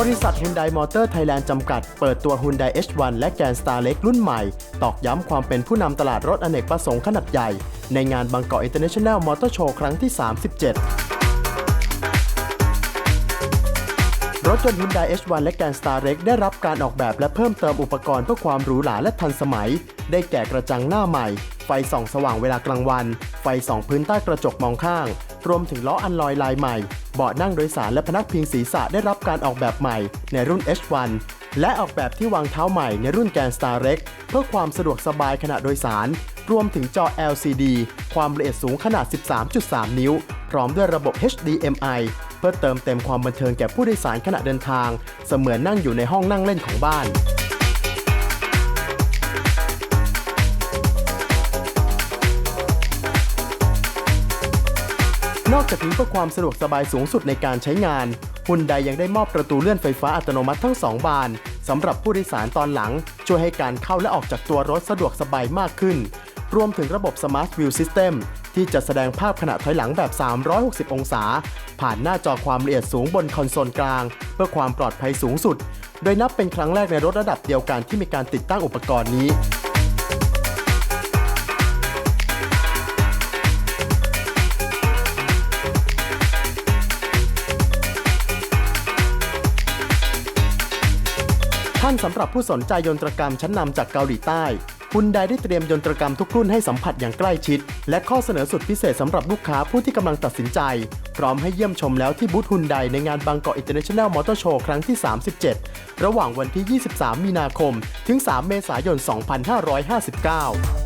บริษัท Hyundai Motor Thailand จำกัด เปิดตัว Hyundai H1 และแกน Star เล็กรุ่นใหม่ ตอกย้ำความเป็นผู้นำตลาดรถอเนกประสงค์ขนาดใหญ่ ในงานบางกอก International Motor Show ครั้งที่ 37 รถยนต์ Hyundai H1 และแกน Star Rex ได้รับการออกแบบและเพิ่มเติมอุปกรณ์เพื่อความหรูหราและทันสมัย ได้แก่กระจังหน้าใหม่ ไฟส่องสว่างเวลากลางวัน ไฟส่องพื้นใต้กระจกมองข้าง รวมถึงล้ออันลอยลายใหม่ เบาะนั่งโดยสารและพนักพิงศีรษะได้รับการออกแบบใหม่ในรุ่น H1 และออกแบบที่วางเท้าใหม่ในรุ่นแกน Star Rex เพื่อความสะดวกสบายขณะโดยสาร รวมถึงจอ LCD ความละเอียดสูงขนาด 13.3 นิ้ว พร้อมด้วยระบบ HDMI พื่อเติมเต็มความบันเทิงแก่ผู้โดยสารขณะเดินทาง เสมือนนั่งอยู่ในห้องนั่งเล่นของบ้าน นอกจากนี้เพื่อความสะดวกสบายสูงสุดในการใช้งานฮุนไดยังได้มอบประตูเลื่อนไฟฟ้าอัตโนมัติทั้ง 2 บานสำหรับผู้โดยสารตอนหลัง ช่วยให้การเข้าและออกจากตัวรถสะดวกสบายมากขึ้น รวมถึงระบบ Smart View System ที่จะแสดงภาพขณะถอยหลังแบบ 360 องศา ผ่านหน้าจอความละเอียดสูงบนคอนโซลกลาง เพื่อความปลอดภัยสูงสุด โดยนับเป็นครั้งแรกในรถระดับเดียวกันที่มีการติดตั้งอุปกรณ์นี้ั่นสำหรับผู้สนใจยนตรกรรมชั้นนำจากเกาหลีใต้ฮุนไดได้เตรียมยนตรกรรมทุกรุ่นให้สัมผัสอย่างใกล้ชิด และข้อเสนอสุดพิเศษสำหรับลูกค้าผู้ที่กำลังตัดสินใจ พร้อมให้เยี่ยมชมแล้วที่บูธฮุนไดในงานบางกอกอินเตอร์เนชั่นแนลมอเตอร์โชว์ครั้งที่ 37 ระหว่างวันที่ 23 มีนาคม ถึง 3 เมษายน 2559